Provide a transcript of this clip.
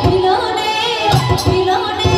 মিলনে মিলনে